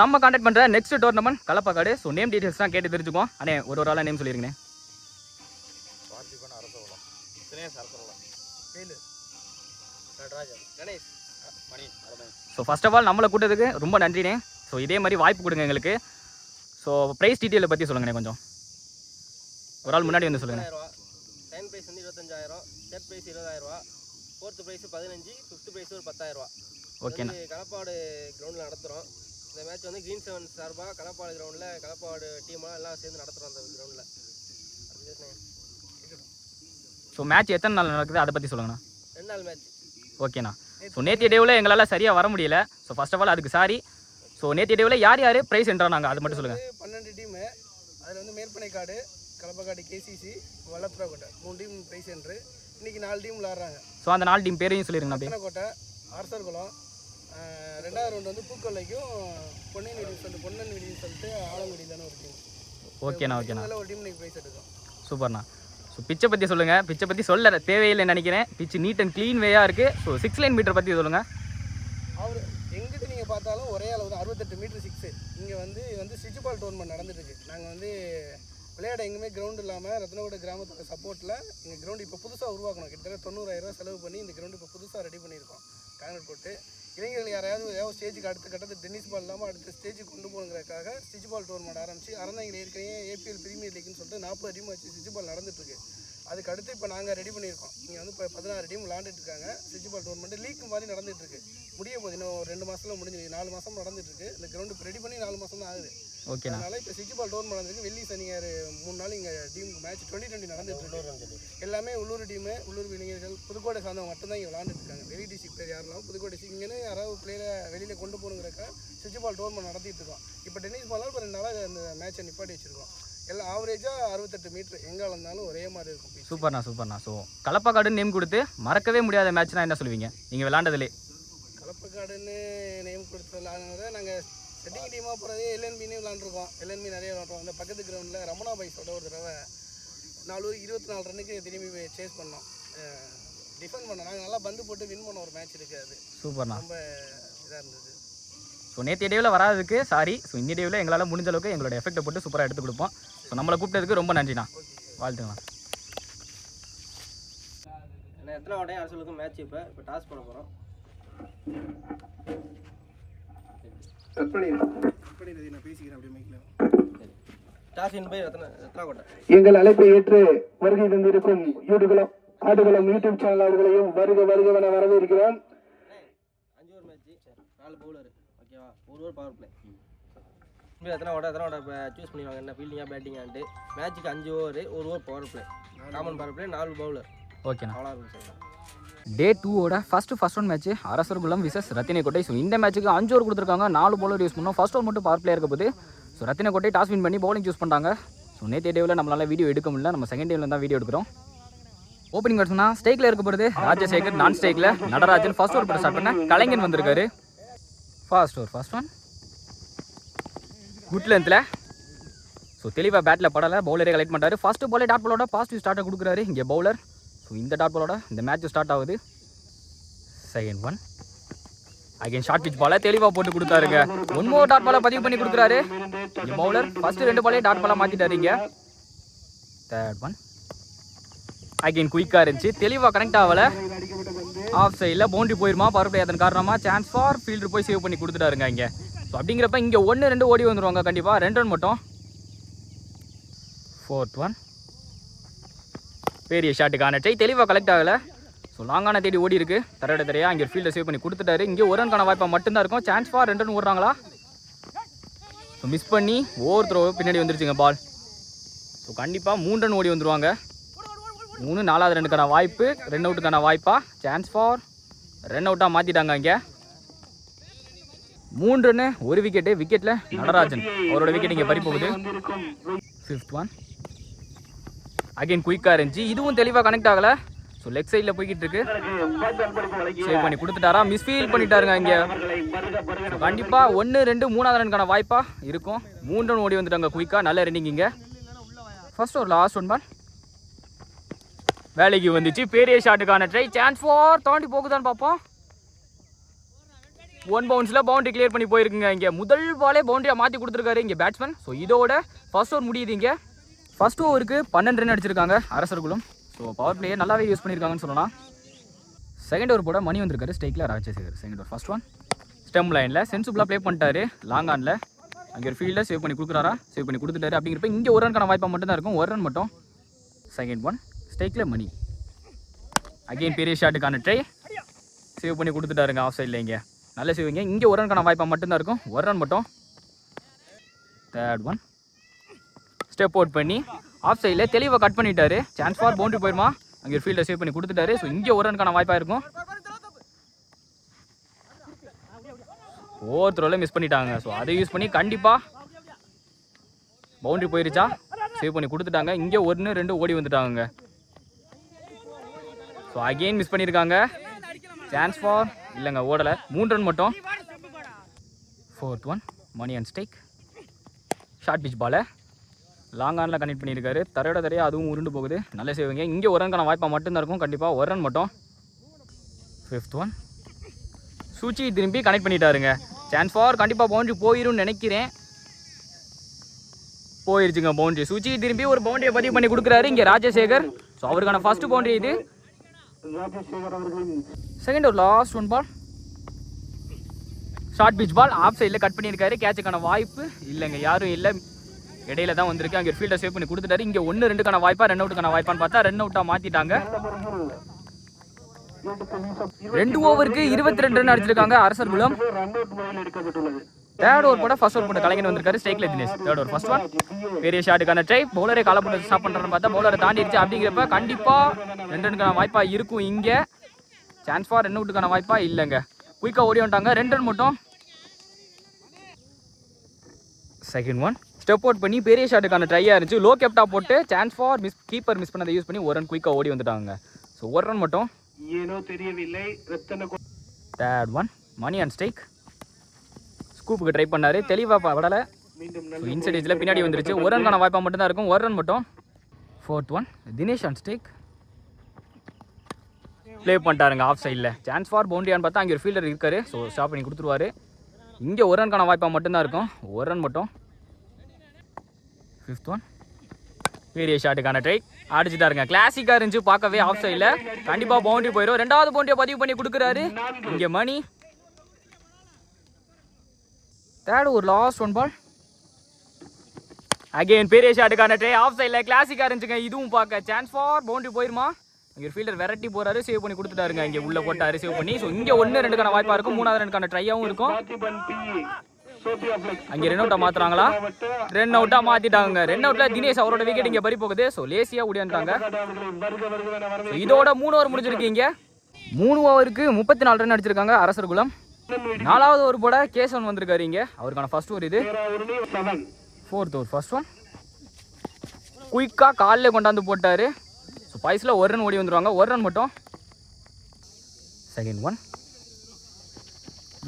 நம்ம கான்டாக்ட் பண்ணுற next tournament Kalappakkadu so name details தான் கேட்டு தெரிஞ்சுக்கோம் அண்ணே ஒரு ஒரு ஆளாக நேம் சொல்லிருங்கண்ணே. ஸோ ஃபர்ஸ்ட் ஆஃப் ஆல் நம்மளை கூட்டதுக்கு ரொம்ப நன்றிண்ணே. ஸோ இதே மாதிரி வாய்ப்பு கொடுங்க எங்களுக்கு. ஸோ ப்ரைஸ் டீட்டெயிலை பற்றி சொல்லுங்கண்ணே கொஞ்சம். ஒரு ஆள் முன்னாடி வந்து சொல்லுங்கள் செகண்ட் ப்ரைஸ் வந்து இருபத்தஞ்சாயிரம் தேர்ட் ப்ரைஸ் இருபதாயிரரூவா ஃபோர்த்து ப்ரைஸ் பதினஞ்சு ஃபிஃப்த் ப்ரைஸ் ஒரு பத்தாயிரரூவா. ஓகேண்ணா வந்து களப்பாடு கிரவுண்டில் நடத்துகிறோம் இந்த மேட்ச் வந்து க்ரீன் செவன் சார்பாக களப்பாடு கிரவுண்டில் களப்பாடு டீமாக எல்லாம் சேர்ந்து நடத்துகிறோம் அந்த கிரவுண்டில் ஸோ மேட்ச் எத்தனை நாள் நடக்குது? அதை பற்றி சொல்லுங்கண்ணா. ரெண்டு நாள் மேட்ச் ஓகேண்ணா ஸோ நேத்திய டேவில் எங்களால் சரியாக வர முடியல. ஸோ ஃபர்ஸ்ட் ஆஃப் ஆல் அதுக்கு சாரி ஸோ நேத்திய டேவில் யார் யார் ப்ரைஸ் என்றாங்க அது மட்டும் சொல்லுங்கள் பன்னெண்டு டீமு அதில் வந்து மேற்பனைக்காடு கலப்பக்காடு கேசிசி வல்லப்புறாக்கோட்டை மூணு டீம் ப்ரைஸ் என்று இன்னைக்கு நாலு டீம் விளாட்றாங்க ஸோ அந்த நாலு டீம் பேரையும் அப்படியே. கோட்டை அரசர்குளம் ஆஹ் ரெண்டாவது ரவுண்ட் வந்து பூக்கொல்லைக்கும் பொன்னியின் வீடின்னு சொல்லிட்டு பொன்னன் வீடின்னு சொல்லிட்டு ஆலங்குடியிலான ஒரு டீம் ஓகேண்ணா ஓகேண்ணா. அதில் ஒரு டீம் இன்னைக்கு ப்ரைஸ் எடுக்கும் சூப்பர்ண்ணா. ஸோ பிச்சை பற்றி சொல்லுங்கள் பிச்சை பற்றி சொல்ல தேவையில்லைன்னு நினைக்கிறேன். பிச்சு நீட் அண்ட் க்ளீன் வேயாக இருக்குது ஸோ சிக்ஸ் லைன் மீட்டர் பற்றி சொல்லுங்கள் அவர் எங்கிட்டு நீங்கள் பார்த்தாலும் ஒரே அளவு தான். அறுபத்தெட்டு மீட்டர் சிக்ஸு இங்கே வந்து வந்து ஸ்டிச் பால் டோர்னமெண்ட் நடந்துட்டு இருக்கு நாங்கள் வந்து விளையாட எங்குமே கிரவுண்ட் இல்லாமல் ரத்னகோட கிராமத்தோட சப்போர்ட்டில் எங்கள் கிரவுண்ட் இப்போ புதுசாக உருவாக்கணும். கிட்டத்தட்ட தொண்ணூறாயிரம் செலவு பண்ணி இந்த கிரவுண்ட் இப்போ புதுசாக ரெடி பண்ணியிருக்கோம். காங்கிரட் போட்டு இளைஞர்கள் யாராவது ஏதாவது ஸ்டேஜுக்கு அடுத்த கட்டத்தில் டென்னிஸ் பால் இல்லாமல் அடுத்த ஸ்டேஜுக்கு கொண்டு போகணுங்கிறக்காக ஸ்டிச் பால் டோர்மெண்ட் ஆரம்பிச்சு அறந்தாங்க ஏற்கனவே ஏபிஎல் பிரீமியர் லீக்னு சொல்லிட்டு நாற்பது டீம் வச்சு ஸ்டிச் பால் நடந்துட்டுருக்கு. அதுக்கு அடுத்து இப்போ நாங்கள் ரெடி பண்ணியிருக்கோம். இங்கே வந்து இப்போ பதினாறு டீம் விளாண்டுட்டு இருக்காங்க பால் டோர்னமெண்ட் லீக் மாதிரி நடந்துட்டு இருக்கு முடிய போகுது இன்னும் ஒரு ரெண்டு மாசத்துல முடிஞ்சு நாலு மாசம் நடந்துட்டு இருக்கு இந்த கிரவுண்ட் இப்போ ரெடி பண்ணி நாலு மாசம் தான் ஆகுது. ஓகேண்ணா அதனால இப்போ ஸ்டிச் பால் டோர்னமெண்ட் நடந்திருக்கு வெள்ளி சனியார் மூணு நாள் இங்கே டீம் மேட்ச் டுவெண்ட்டி டுவெண்ட்டி நடந்துட்டு இருக்கு எல்லாமே உள்ளூர் டீமு உள்ளூர் இளைஞர்கள் புதுக்கோட்டை சார்ந்தவங்க மட்டும்தான் இங்கே விளாண்டுட்டு இருக்காங்க வெளி டிஸ்ட்ரிக் பிளேயர் யாரெல்லாம் புதுக்கோட்டை இங்கேன்னு யாராவது பிளேயரை வெளியில் கொண்டு போகணுங்கிறக்க ஸ்டிச் பால் டோர்னமெண்ட் நடத்திட்டு இருக்கோம். இப்போ டென்னிஸ் பாலால் இப்போ ரெண்டு நாளாக அந்த மேட்சை நிப்பாட்டி வச்சிருக்கோம். எல்லாம் ஆவரேஜாக அறுபத்தெட்டு மீட்ரு எங்கே இருந்தாலும் ஒரே மாதிரி இருக்கும். சூப்பர்ண்ணா சூப்பர்ண்ணா. ஸோ கலப்பாக்காடுன்னு நேம் கொடுத்து மறக்கவே முடியாத மேட்ச்னா என்ன சொல்லுவீங்க? நீங்கள் விளாண்டதுலே. கலப்பக்காடுன்னு நேம் கொடுத்து விளாடுறத நாங்கள் செட்டிங் டீமாக போகிறதே எல்என்பின்னு விளாண்டுருக்கோம். எல்என்பி நிறைய விளாண்டுருவோம் அந்த பக்கத்து கிரவுண்டில் ரமணா பைஸோட ஒரு தடவை நாலு இருபத்தி நாலு ரன்னுக்கு திரும்பி சேஸ் பண்ணோம். டிஃபெண்ட் பண்ணோம். நாங்கள் நல்லா பந்து போட்டு வின் பண்ண ஒரு மேட்ச் இருக்குது அது. சூப்பர்ண்ணா. ரொம்ப இதாக இருந்தது. ஸோ நேற்று டேவில் வராததுக்கு சாரி ஸோ இந்த டேவில் எங்களால் முடிஞ்ச அளவுக்கு எங்களோட எஃபெக்ட்டை போட்டு சூப்பராக எடுத்து கொடுப்போம். ஸோ நம்மளை கூப்பிட்டதுக்கு ரொம்ப நன்றிண்ணா. வாழ்த்துங்களா ஏன்னா எத்தனை வாட்டையும் அரசுக்கும் மேட்ச் இப்போ இப்போ டாஸ் போட போகிறோம் எங்கள் அழைப்பை ஏற்று வருகை தந்திருக்கும் யூடுகுளம் ஆடுகளம் யூடியூப் சேனலாளர்களையும் வருக வருகவென வரவேற்கிறோம். அஞ்சு ஓவர் மேட்ச்சு நாலு பவுலர் ஓகேவா ஒரு ஓவர் பவர் பிளே இப்போ எத்தனை ஓட எத்தனை ஓட இப்போ சூஸ் பண்ணிவாங்க என்ன ஃபீல்டிங்காக பேட்டிங்கான்ட்டு மேட்ச்சுக்கு அஞ்சு ஓவர் ஒரு over power play common power play நாலு பவுலர் ஓகேண்ணா அவ்வளோ இருக்கும் சார். டே டூவோட first first one match Arasarkulam versus Rathinakottai so இந்த மேட்ச்சுக்கு அஞ்சு ஓவர் கொடுத்துருக்காங்க. நாலு bowler யூஸ் பண்ணோம். ஃபர்ஸ்ட் ஓவர் மட்டும் பவர் பிளே இருக்க போது ஸோ ரத்தினக்கோட்டை டாஸ் வின் பண்ணி bowling சூஸ் பண்ணாங்க ஸோ நேற்று டேவில் நம்மளால வீடியோ எடுக்க முடியல. நம்ம செகண்ட் டேவில் தான் வீடியோ எடுக்கிறோம். ஓப்பனிங் பேட்ஸ்னா ஸ்டேக்கில் இருக்க போகிறது ராஜசேகர் நான் ஸ்டேக்கில் நடராஜன் ஃபர்ஸ்ட் ஓவர் போட்டு ஸ்டார்ட் பண்ண கலைஞன் வந்திருக்காரு. First over first one good லென்த்தில் ஸோ தெளிவாக பேட்டில் படலை. பவுலரே கலெக்ட் பண்ணுறாரு ஃபஸ்ட்டு பாலே டாட் பாலோட பாசிட்டிவ் ஸ்டார்ட்டை கொடுக்குறாரு இங்கே பவுலர் ஸோ இந்த டாட் பாலோட இந்த மேட்ச் ஸ்டார்ட் ஆகுது. Second one again short pitch பாலை தெளிவாக போட்டு கொடுத்தாருங்க. ஒன் டாட் பாலை பதிவு பண்ணி கொடுக்குறாரு. இங்கே பவுலர் ஃபஸ்ட்டு ரெண்டு பாலே டாட் பாலாக மாற்றிட்டாரு இங்கே. தேர்ட் ஒன் அகைன் குயிக்காக இருந்துச்சு. தெளிவாக கனெக்ட் ஆகலை. ஆஃப் சைடில் பவுண்டரி போயிருமா பவர் அதன் காரணமாக சான்ஸ் ஃபார் ஃபீல்டர் போய் சேவ் பண்ணி கொடுத்துட்டாருங்க இங்கே. ஸோ அப்படிங்கிறப்ப இங்கே ஒன்று ரெண்டு ஓடி வந்துருவாங்க. கண்டிப்பாக ரெண்டு ரன் மட்டும். ஃபோர்த் ஒன் பெரிய ஷாட்டுக்கான ட்ரை தெளிவாக கலெக்ட் ஆகலை. ஸோ லாங்கான தேடி ஓடி இருக்கு. தரையோட தரையா இங்கே ஃபீல்டை சேவ் பண்ணி கொடுத்துட்டாரு. இங்கே ஒரு ரன்கான வாய்ப்பாக மட்டும்தான் இருக்கும். சான்ஸ் ஃபார் ரெண்டு ரன் ஓடுறாங்களா? ஸோ மிஸ் பண்ணி ஓவர் த்ரோ பின்னாடி வந்துருச்சுங்க பால் ஸோ கண்டிப்பாக மூணு ரன் ஓடி வந்துருவாங்க. மூணு நாலாவது ரெண்டுக்கான வாய்ப்பு ரன் அவுட்டுக்கான வாய்ப்பாக சான்ஸ் ஃபார் ரன் அவுட்டாக மாற்றிட்டாங்க இங்கே. மூணு ரன்னு ஒரு விக்கெட்டு விக்கெட்டில் நடராஜன். அவரோட விக்கெட் இங்கே பறி போகுது. ஃபிஃப்த் ஒன் அகைன் குயிக்காக இருந்துச்சு. இதுவும் தெளிவாக கனெக்ட் ஆகலை. ஸோ லெக் சைடில் போய்கிட்டு இருக்கு. சேவ் பண்ணி கொடுத்துட்டாரா? மிஸ்ஃபீல் பண்ணிட்டாருங்க இங்கே. கண்டிப்பாக ஒன்று ரெண்டு மூணாவது ரனுக்கான வாய்ப்பாக இருக்கும். மூணு ரன் ஓடி வந்துட்டாங்க குயிக்காக நல்ல ரன்னிங் இங்கே. ஃபர்ஸ்ட் ஒரு லாஸ்ட் ஒன் பால் வேலைக்கு வந்துச்சு. பெரிய ஷாட்டுக்கான ட்ரை சான்ஸ் ஃபார் தாண்டி போகுதான்னு பார்ப்போம். ஒன் பவுன்ஸில் பவுண்டரி கிளியர் பண்ணி போயிருக்குங்க இங்கே. முதல் பாலே பவுண்டரியாக மாற்றி கொடுத்துருக்காரு இங்கே பேட்ஸ்மேன் ஸோ இதோட ஃபர்ஸ்ட் ஓவர் முடியுது இங்கே. ஃபர்ஸ்ட் ஓவருக்கு பன்னெண்டு ரன் அடிச்சிருக்காங்க அரசர்களும். ஸோ பவர் பிளேயர் நல்லாவே யூஸ் பண்ணியிருக்காங்கன்னு சொல்லலாம். செகண்ட் ஓவர் போட மணி வந்திருக்காரு ஸ்டேக்கில் Rajasekar. Second over first one stump லைனில் சென்சிபிளாக ப்ளே பண்ணிட்டாரு லாங் ஆனில் அங்கே ஒரு ஃபீல்டில் சேவ் பண்ணி கொடுக்குறாரா? சேவ் பண்ணி கொடுத்துட்டாரு. அப்படிங்கிறப்ப இங்கே ஒரு ரன்கான வாய்ப்பாக மட்டும் தான் இருக்கும். ஒரு ரன் மட்டும். செகண்ட் ஒன் ஸ்டேக்கில் மணி. அகைன் பெரிய ஷாட்டுக்கான ட்ரை சேவ் பண்ணி கொடுத்துட்டாருங்க ஆஃப் சைடில் இங்கே. நல்ல சேவிங்க இங்கே ஒரு ரன்கான வாய்ப்பாக மட்டும்தான் இருக்கும். ஒரு ரன் மட்டும். தேர்ட் ஒன் ஸ்டெப் அவுட் பண்ணி ஆஃப் சைடில் தெளிவாக கட் பண்ணிட்டாரு. சான்ஸ் ஃபார் பவுண்டரி போயிருமா? அங்கே ஃபீல்டை சேவ் பண்ணி கொடுத்துட்டாரு. ஸோ இங்கே ஒரு ரன்கான வாய்ப்பாக இருக்கும். ஒவ்வொருத்தரோட மிஸ் பண்ணிட்டாங்க. ஸோ அதை யூஸ் பண்ணி கண்டிப்பாக பவுண்டரி போயிருச்சா? சேவ் பண்ணி கொடுத்துட்டாங்க. இங்கே ஒன்று ரெண்டு ஓடி வந்துட்டாங்க ஸோ அகெயின் மிஸ் பண்ணியிருக்காங்க சான்ஸ் ஃபார் இல்லைங்க ஓடலை. மூணு ரன் மட்டும். Fourth one Mani on strike short pitch பாலை லாங் ஆனில் கனெக்ட் பண்ணியிருக்காரு. தரையோட தரையாக அதுவும் உருண்டு போகுது. நல்ல செய்வீங்க இங்கே ஒரு ரன்கான வாய்ப்பாக மட்டும்தான் இருக்கும். கண்டிப்பாக ஒரு ரன் மட்டும். ஃபிஃப்த் ஒன் சூச்சி திரும்பி கனெக்ட் பண்ணிட்டாருங்க. சான்ஸ் ஃபார் கண்டிப்பாக பவுண்ட்ரி போயிரும்னு நினைக்கிறேன். போயிருச்சுங்க பவுண்டரி சூச்சி திரும்பி ஒரு பவுண்டரியை பதிவு பண்ணி கொடுக்குறாரு இங்கே ராஜசேகர். ஸோ அவருக்கான ஃபர்ஸ்ட் பவுண்ட்ரி இது. செகண்ட் ஒரு last one ball short pitch ball off சைடில் கட் பண்ணியிருக்காரு. கேட்சுக்கான வாய்ப்பு இல்லைங்க யாரும் இல்லை. இடையில தான் வந்திருக்கு. அங்கே ஃபீல்டை சேவ் பண்ணி கொடுத்துட்டாரு. இங்கே ஒன்று ரெண்டுக்கான வாய்ப்பா ரன் அவுட்டுக்கான வாய்ப்பான்னு பார்த்தா ரன் அவுட்டாக மாற்றிட்டாங்க ரெண்டு ஓவருக்கு இருபத்தி ரெண்டு ரன் அடிச்சிருக்காங்க அரசர் குலம் தேர்ட் ஓவர் போட ஃபர்ஸ்ட் ஓவர் போட கலைஞர் வந்திருக்காரு ஸ்ட்ரைக்ல Dinesh. Third over first one பெரிய ஷாட்டுக்கான ட்ரை பவுலரே கால போட்டு ஸ்டாப் பண்ணுறன்னு பார்த்தா பவுலரை தாண்டிடுச்சு அப்படிங்கிறப்ப கண்டிப்பாக ரெண்டு ரனுக்கான வாய்ப்பா இருக்கும் இங்கே. சான்ஸ் ஃபார் ரன் அவுட்டுக்கான வாய்ப்பா இல்லைங்க. குயிக்காக ஓடி வந்துட்டாங்க. ரெண்டு ரன் மட்டும். செகண்ட் ஒன் ஸ்டெப் அவுட் பண்ணி பெரிய ஷாட்டுக்கான ட்ரையாக இருந்துச்சு. லோ கேப்டா போட்டு chance for miss keeper miss பண்ணதை யூஸ் பண்ணி ஒரு ரன் குயிக்காக ஓடி வந்துட்டாங்க. ஸோ ஒரு ரன் மட்டும். ஏனோ தெரியவில்லை. ரத்தன third one Mani on strike ஸ்கூப்புக்கு try பண்ணார். தெளிவாக படலை இன்சைட் பின்னாடி வந்துருச்சு. ஒரு ரன்கான வாய்ப்பாக மட்டும்தான் இருக்கும். ஒரு ரன் மட்டும். Fourth one Dinesh on strike play பண்ணிட்டாருங்க off சைடில் சான்ஸ் ஃபார் பவுண்டரியான்னு பார்த்தா அங்கே ஒரு ஃபீல்டர் இருக்கார். ஸோ ஸ்டாப் பண்ணி கொடுத்துருவாரு. இங்கே ஒரு ரன்கான வாய்ப்பாக மட்டும்தான் இருக்கும். ஒரு ரன் மட்டும். ஃபிஃப்த் ஒன் பெரிய ஷாட்டுக்கான ட்ரை அடிச்சுட்டாருங்க. கிளாசிக்காக இருந்துச்சு பார்க்கவே ஆஃப் சைடில் கண்டிப்பாக பவுண்டரி போயிடும் ரெண்டாவது பவுண்டரியை பதிவு பண்ணி கொடுக்குறாரு. இங்கே மணி தேர்ட் ஒரு லாஸ்ட் ஒன் பால் அகைன் பெரிய ஷாட்டுக்கான ட்ரை ஆஃப் சைடில் கிளாசிக்காக இருந்துச்சுங்க. இதுவும் பார்க்க சான்ஸ் ஃபார் பவுண்டரி போயிருமா? இங்கே ஃபீல்டர் விரட்டி போறாரு சேவ் பண்ணி கொடுத்துட்டாருங்க. இங்கே உள்ள போட்டாரு சேவ் பண்ணி. ஸோ இங்கே ஒன்று ரெண்டுக்கான வாய்ப்பாக இருக்கும். மூணாவது ரெண்டுக்கான ட்ரையாகவும் இருக்கும். அங்கே ரென் அவுட்டாக மாத்துறாங்களா? ரென் அவுட்டாக மாற்றிட்டாங்க ரென் அவுட்டில் தினேஷ் அவரோட விக்கெட் இங்கே பறி போகுது. ஸோ லேசியாக ஓடியாண்டாங்க இதோட மூணு ஓவர் முடிஞ்சிருக்கு இங்கே. மூணு ஓவருக்கு முப்பத்தி நாலு ரன் அடிச்சிருக்காங்க அரசர் குலம். நாலாவது ஒரு போட ஒன் வந்திருக்காரு இங்கே. அவருக்கான ஃபர்ஸ்ட் ஒரு இது. ஃபோர்த் ஒரு ஃபர்ஸ்ட் ஒன் குயிக்காக காலில் கொண்டாந்து போட்டார். ஸோ பைஸில் ஒரு ரன் ஓடி வந்துருவாங்க. ஒரு ரன் மட்டும். செகண்ட் ஒன்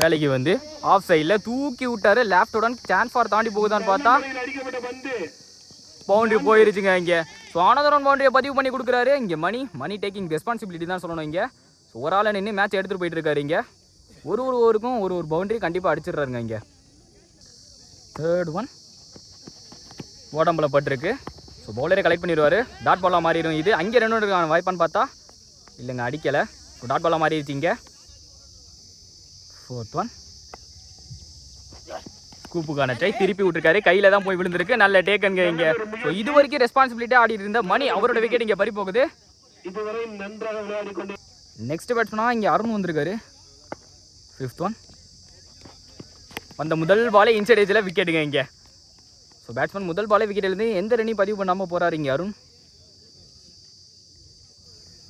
வேலைக்கு வந்து ஆஃப் சைடில் தூக்கி விட்டாரு. லேஃப்டோடன் சான்ஸ் ஃபார் தாண்டி போகுதான்னு பார்த்தா பவுண்டரி போயிருச்சுங்க இங்கே. ஸோ ஆனதரன் பவுண்டரியை பதிவு பண்ணி கொடுக்குறாரு. இங்கே மணி மணி டேக்கிங் ரெஸ்பான்சிபிலிட்டி தான் சொல்லணும் இங்கே. ஸோ ஒரு ஆளை நின்று மேட்ச் எடுத்துகிட்டு போயிட்டு இருக்காரு இங்கே. ஒரு ஒரு ஓவருக்கும் ஒரு ஒரு பவுண்டரி கண்டிப்பாக அடிச்சிடுறாருங்க இங்கே. தேர்ட் ஒன் உடம்புல பட்டிருக்கு ஸோ பவுலரே கலெக்ட் பண்ணிடுவார். டாட் பாலாக மாறிடும் இது. அங்கே ரெண்டு இருக்கான வாய்ப்பான்னு பார்த்தா இல்லைங்க அடிக்கலை. ஸோ டாட் பாலாக மாறிடுச்சு இங்கே. ஃபோர்த் ஒன் ஸ்கூப்புக்கான ட்ரை திருப்பி விட்டுருக்காரு. கையில் தான் போய் விழுந்திருக்கு. நல்ல டேக்கனுங்க இங்கே. ஸோ இது வரைக்கும் ரெஸ்பான்சிபிலிட்டியாக ஆடிட்டு இருந்த மணி. அவரோட விக்கெட் இங்கே பறி போகுது நெக்ஸ்ட் பேட்ஸ்மனாக இங்கே அருண் வந்திருக்காரு. ஃபிஃப்த் ஒன் வந்த முதல் பாலே இன்சைட் ஏஜில் விக்கெட்டுங்க இங்கே. ஸோ பேட்ஸ்மேன் முதல் பாலே விக்கெட்லேருந்து எந்த ரன்னையும் பதிவு பண்ணாமல் போகிறாரு இங்கே அருண்?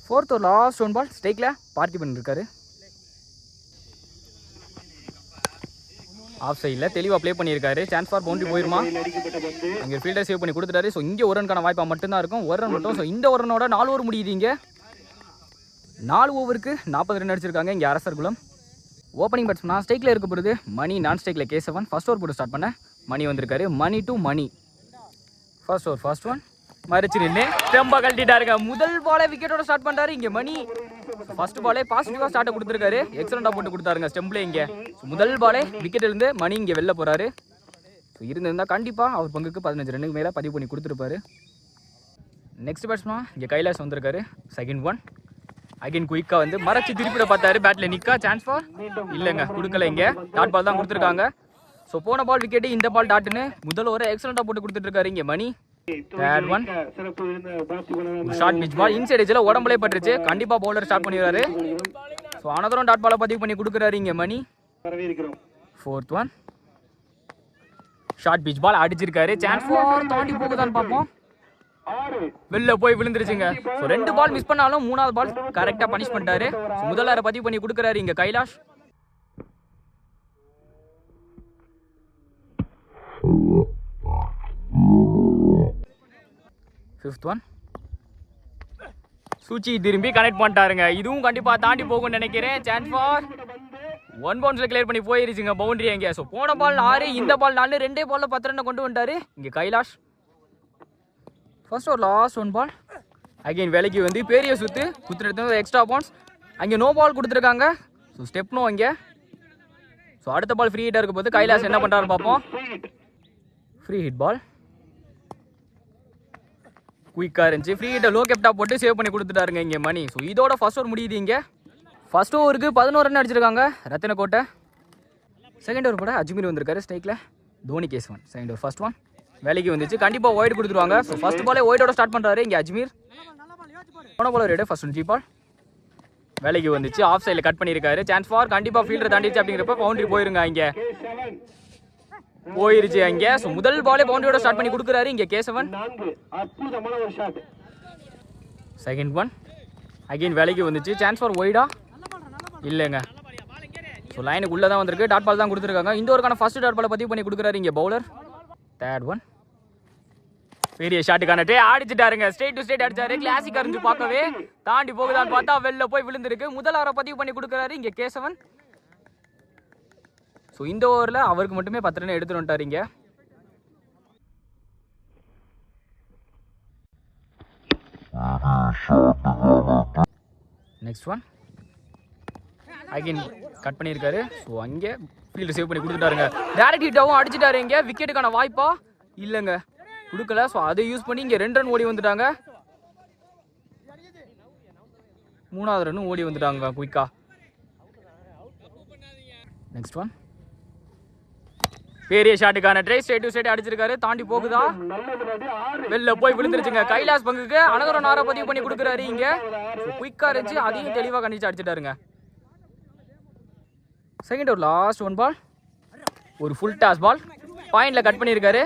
ஃபோர்த் ஒரு லாஸ்ட் ஒன் பால் ஸ்டேக்கில் பார்ட்டி பண்ணிருக்காரு ஆஃப் சைடில் தெளிவாக ப்ளே பண்ணியிருக்காரு. சான்ஸ் ஃபார் பவுண்டரி போயிருமா? அங்கே ஃபீல்டர் சேவ் பண்ணி கொடுத்துட்டாரு. ஸோ இங்கே ஒரு வாய்ப்பாக மட்டும்தான் இருக்கும். ஒரு ரன் மட்டும். ஸோ இந்த ஒரு ரனோட நாலு ஓவர் முடியுது இங்கே. நாலு ஓவருக்கு நாற்பது ரன் அடிச்சிருக்காங்க இங்கே அரசர்குலம் ஓப்பனிங் பேட்ஸ்மேன் ஸ்டேக்கில் இருக்க போகிறது மணி நான் ஸ்டேக்கில் கே செவன் ஃபஸ்ட் ஓவர் போட்டு ஸ்டார்ட் பண்ண மணி வந்திருக்காரு. Mani to Mani. First over first one மறிச்சு நின்று ஸ்டெம்பை கழட்டிட்டாருங்க. முதல் பாலை விக்கெட்டோட ஸ்டார்ட் பண்ணுறாரு இங்கே மணி. ஃபர்ஸ்ட் பாலே பாசிட்டிவாக ஸ்டார்ட்டை கொடுத்துருக்காரு. எக்ஸலண்டாக போட்டு கொடுத்தாருங்க ஸ்டெம்பில் இங்கே. முதல் பாலே விக்கெட்டிலிருந்து மணி இங்கே வெளில போகிறாரு ஸோ இருந்திருந்தால் கண்டிப்பாக அவர் பங்குக்கு பதினஞ்சு ரன்னுக்கு மேலே பதிவு பண்ணி கொடுத்துருப்பாரு. நெக்ஸ்ட் பேட்ஸ்மா இங்கே கைலாஷ் வந்திருக்காரு. செகண்ட் ஒன் அகைன் குயிக்காக வந்து மறைச்சு திருப்பிட பார்த்தாரு. பேட்டில் நிற்கா சான்ஸ் ஃபார் இல்லைங்க. கொடுக்கல இங்கே. டாட் பால் தான் கொடுத்துருக்காங்க. ஸோ போன பால் விக்கெட்டு இந்த பால் டாட்டுன்னு முதல் ஒரு எக்ஸலண்ட்டாக போட்டு கொடுத்துட்ருக்காரு இங்கே Mani. Third one short pitch ball inside எஜ்ஜில் உடம்புலே பட்டுருச்சு. கண்டிப்பாக பவுலர் ஸ்டார்ட் பண்ணிடுறாரு ஸோ அனதரம் டாட் பாலை பதிவு பண்ணி கொடுக்குறாரு இங்கே Mani. Fourth one short pitch ball அடிச்சிருக்காரு. சான்ஸ் ஃபார் தாண்டி போகுதான்னு பார்ப்போம். வெளில போய் விழுந்துருச்சுங்க. ஸோ ரெண்டு பால் மிஸ் பண்ணாலும் மூணாவது பால் கரெக்டாக பனிஷ் பண்ணிட்டாரு. So, முதல்ல பதிவு பண்ணி கொடுக்குறாரு இங்கே கைலாஷ். ஃபிஃப்த் ஒன் சூச்சி திரும்பி கனெக்ட் பண்ணிட்டாருங்க. இதுவும் கண்டிப்பாக தாண்டி போகும்னு நினைக்கிறேன். சான்ஸ் ஃபார் ஒன் பவுன்ஸில் கிளியர் பண்ணி போயிருச்சுங்க பவுண்டரி எங்கே ஸோ போன பால் ஆறு இந்த பால் நாலு ரெண்டே பாலில் பத்து ரன்னை கொண்டு வந்துட்டாரு. இங்கே கைலாஷ். ஃபர்ஸ்ட் ஒரு லாஸ்ட் ஒன் பால் அகைன் வேலைக்கு வந்து பெரிய சுற்று குத்துறது எக்ஸ்ட்ரா பால்ஸ் அங்கே நோ பால் கொடுத்துருக்காங்க. ஸோ ஸ்டெப்னோ இங்கே. ஸோ அடுத்த பால் ஃப்ரீ ஹிட்டாக இருக்க போது கைலாஸ் என்ன பண்ணுறாரு பார்ப்போம். ஃப்ரீ ஹிட் பால் குயிக்காக இருந்துச்சு. ஃப்ரீ ஹிட்டை லோ கேப்டா போட்டு சேவ் பண்ணி கொடுத்துட்டாருங்க இங்கே மணி. ஸோ இதோட ஃபர்ஸ்ட் ஓவர் முடியுது இங்கே. ஃபர்ஸ்ட் ஓவருக்கு பதினோரு ரன் அடிச்சிருக்காங்க. ரத்தினக்கோட்டை. செகண்ட் ஓவர் கூட அஜ்மீர் வந்திருக்காரு ஸ்டைக்கில் தோனி கேஸ்வன் செகண்ட் ஓவர் ஃபர்ஸ்ட் ஒன் வேலைக்கு வந்துச்சு. கண்டிப்பாக ஒயிட் கொடுத்துருவாங்க. ஸோ ஃபஸ்ட் பாலே ஒயிட்டோட ஸ்டார்ட் பண்ணுறாரு இங்கே அஜ்மீர். போன போல ரேடு ஃபர்ஸ்ட் ஜி பால் வேலைக்கு வந்துச்சு. ஆஃப் சைடில் கட் பண்ணியிருக்காரு. சான்ஸ் ஃபார் கண்டிப்பாக ஃபீல்டர் தாண்டிச்சு அப்படிங்கிறப்ப பவுண்டரி போயிருங்க இங்கே. போயிருச்சு அங்கே. ஸோ முதல் பாலே பவுண்டரியோட ஸ்டார்ட் பண்ணி கொடுக்குறாரு இங்கே கேசவன். செகண்ட் ஒன் அகைன் வேலைக்கு வந்துச்சு. சான்ஸ் ஃபார் ஒய்டா இல்லைங்க. ஸோ லைனுக்கு உள்ளே தான் வந்திருக்கு. டாட் பால் தான் கொடுத்துருக்காங்க. இந்த ஒருக்கான ஃபர்ஸ்ட் டாட் பாலை பதிவு பண்ணி கொடுக்குறாரு இங்கே பவுலர் தேர்ட் ஒன் பெரிய ஷாட்டுக்கான டே அடிச்சிட்டாருங்க ஸ்டேட் டு ஸ்டேட் அடிச்சாரு. கிளாசிக் அறிஞ்சு பார்க்கவே. தாண்டி போகுதான்னு பார்த்தா வெளில போய் விழுந்திருக்கு. முதல் அவரை பதிவு பண்ணி கொடுக்குறாரு இங்கே கேசவன். ஸோ இந்த ஓவரில் அவருக்கு மட்டுமே பத்து ரன் எடுத்துட்டு வந்துட்டாரு இங்கே. நெக்ஸ்ட் ஒன் அகைன் கட் பண்ணியிருக்காரு. ஸோ அங்கே ஃபீல்டு சேவ் பண்ணி கொடுத்துட்டாருங்க. டேரக்ட் ஹிட்டாகவும் அடிச்சிட்டாரு இங்கே. விக்கெட்டுக்கான வாய்ப்பா இல்லைங்க. கொடுக்கல. ஸோ அதை யூஸ் பண்ணி இங்கே ரெண்டு ரன் ஓடி வந்துட்டாங்க. மூணாவது ரன்னும் ஓடி வந்துட்டாங்க குயிக்கா நெக்ஸ்ட் ஒன் பெரிய ஷாட்டுக்கான ட்ரை ஸ்டேட் டு ஸ்டேட் அடிச்சிருக்காரு. தாண்டி போகுதா? வெளில போய் விழுந்துருச்சுங்க. கைலாஸ் பங்குக்கு அனகரம் நாரை பதிவு பண்ணி கொடுக்குறாரு இங்க. குயிக்கா இருந்துச்சு. அதையும் தெளிவாக கண்டிச்சு அடிச்சிட்டாருங்க. செகண்ட் ஒரு லாஸ்ட் ஒன் பால் ஒரு ஃபுல் டாஸ் பால் பாயிண்டில் கட் பண்ணியிருக்காரு.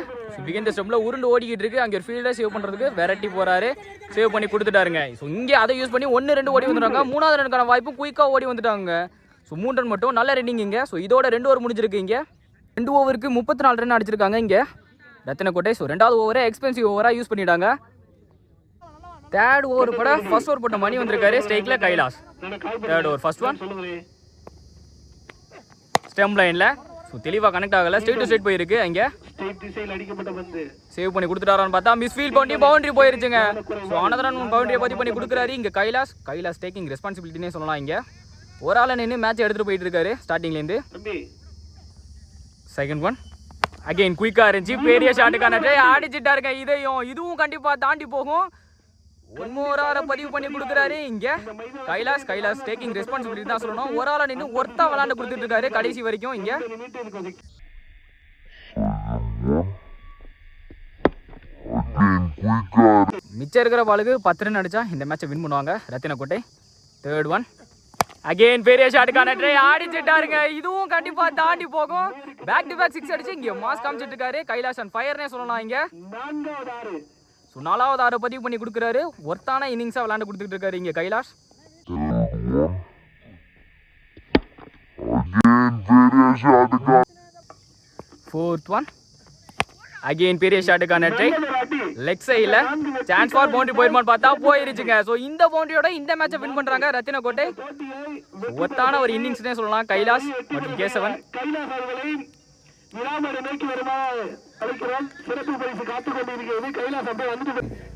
பிகிந்த ஸ்டெப்பில் உருண்டு ஓடிக்கிட்டு இருக்கு. அங்கே ஒரு ஃபீல்டை சேவ் பண்ணுறதுக்கு வெரைட்டி போகிறாரு சேவ் பண்ணி கொடுத்துட்டாருங்க. ஸோ இங்கே அதை யூஸ் பண்ணி ஒன்று ரெண்டு ஓடி வந்துட்டாங்க மூணாவது ரனுக்கான வாய்ப்பு குயிக்காக ஓடி வந்துட்டாங்க. ஸோ மூணு ரன் மட்டும் நல்ல ரன்னிங் இங்கே. ஸோ இதோட ரெண்டு ஓவர் முடிஞ்சிருக்கு இங்கே. ரெண்டு ஓவருக்கு முப்பத்தி நாலு ரன் அடிச்சிருக்காங்க இங்கே. ரத்தினக்கோட்டை. ஸோ ரெண்டாவது ஓவரை எக்ஸ்பென்சிவ் ஓவராக யூஸ் பண்ணிட்டாங்க. தேர்ட் ஓவர் கூட ஃபர்ஸ்ட் ஓவர் போட்ட மணி வந்திருக்காரு. ஸ்டேக்கில் Kailash third over first one stem லைனில் ஸோ தெளிவாக கனெக்ட் ஆகலை. ஸ்ட்ரெயிட் டு ஸ்ட்ரெயிட் போயிருக்கு பந்து சேவ் பண்ணி கொடுத்துட்டாரான்னு பார்த்தா மிஸ் ஃபீல் பண்ணி பவுண்டரி போயிருச்சுங்க. ஸோ அனதரன் பவுண்டரியை பதிவு பண்ணி கொடுக்குறாரு இங்கே கைலாஸ் கைலாஸ் டேக்கிங் ரெஸ்பான்சிபிலிட்டினே சொல்லலாம் இங்கே. ஒரு ஆளை நின்று மேட்ச் எடுத்துகிட்டு போயிட்டு இருக்காரு ஸ்டார்டிங்லேருந்து செகண்ட் ஒன் அகைன் குயிக்காக இருந்துச்சு. பெரிய ஷாட்டுக்கான ட்ரை அடிச்சிட்டாருங்க இதையும். இதுவும் கண்டிப்பாக தாண்டி போகும். ஒன் ஒரு ஆரை பதிவு பண்ணி கொடுக்குறாரு இங்கே. கைலாஸ் கைலாஸ் டேக்கிங் ரெஸ்பான்சிபிலிட்டி தான் சொல்லணும். ஒரு ஆளை நின்று ஒருத்தா விளாண்டு கொடுத்துட்டு இருக்காரு கடைசி வரைக்கும் இங்கே. மிச்சம் இருக்கிற பாலுக்கு பத்து ரன் அடிச்சா இந்த மேட்சை வின் பண்ணுவாங்க. ரத்தினக்கோட்டை தேர்ட் ஒன் அகைன் பெரிய ஷாட்டுக்கான ட்ரை ஆடிச்சிட்டாருங்க இதுவும் கண்டிப்பா தாண்டி போகும். பேக் டு பேக் சிக்ஸ் அடிச்சு இங்க மாஸ் காமிச்சிட்டு இருக்காரு. கைலாஷ் அண்ட் ஃபயர்னே சொல்லலாம் இங்க. ஸோ நாலாவது ஆறு பதிவு பண்ணி கொடுக்குறாரு. ஒர்த்தான இன்னிங்ஸாக விளாண்டு கொடுத்துட்டு இருக்காரு இங்கே கைலாஷ். ஃபோர்த் ஒன் அகைன் பெரிய ஷாட்டுக்கான ட்ரை லெக் சைடில் சான்ஸ் ஃபார் பவுண்டரி போயிருமான்னு பார்த்தா போயிருச்சுங்க. ஸோ இந்த பவுண்டரியோட இந்த மேட்சை வின் பண்றாங்க ரத்தினக்கோட்டை ஒத்தான ஒரு இன்னிங்ஸ்னே சொல்லலாம். கைலாஷ் மற்றும் கேசவன்.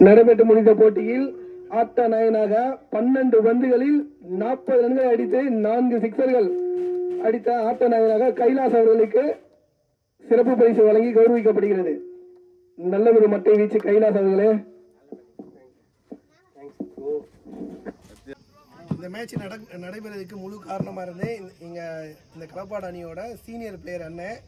நடைபெற்று முடிந்த போட்டியில் ஆட்ட நாயனாக பன்னெண்டு பந்துகளில் நாற்பது ரன்கள் அடித்து நான்கு சிக்சர்கள் அடித்த ஆட்ட நாயனாக கைலாஸ் அவர்களுக்கு சிறப்பு பரிசு வழங்கி கௌரவிக்கப்படுகிறது. நல்ல ஒரு மட்டை வீச்சு கைலாஸ் அவர்களே. இந்த மேட்ச் நட நடைபெறதுக்கு முழு காரணமாக இருந்து இங்கே இந்த களப்பாடு அணியோட சீனியர் பிளேயர் அண்ணன்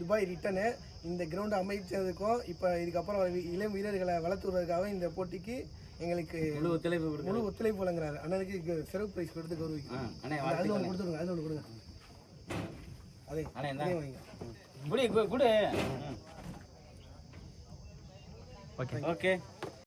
துபாய் ரிட்டனு. இந்த கிரவுண்டை அமைச்சதுக்கும் இப்போ இதுக்கப்புறம் வர இளம் வீரர்களை வளர்த்துவதற்காக இந்த போட்டிக்கு எங்களுக்கு முழு ஒத்துழைப்பு முழு ஒத்துழைப்பு வழங்குறாரு. அண்ணனுக்கு சிறப்பு பிரைஸ் கொடுத்து கௌரவிக்கிறோம். அது ஒன்று கொடுத்துருங்க அது ஒன்று கொடுங்க. அதே. அதே வைங்க குடு ஓகே ஓகே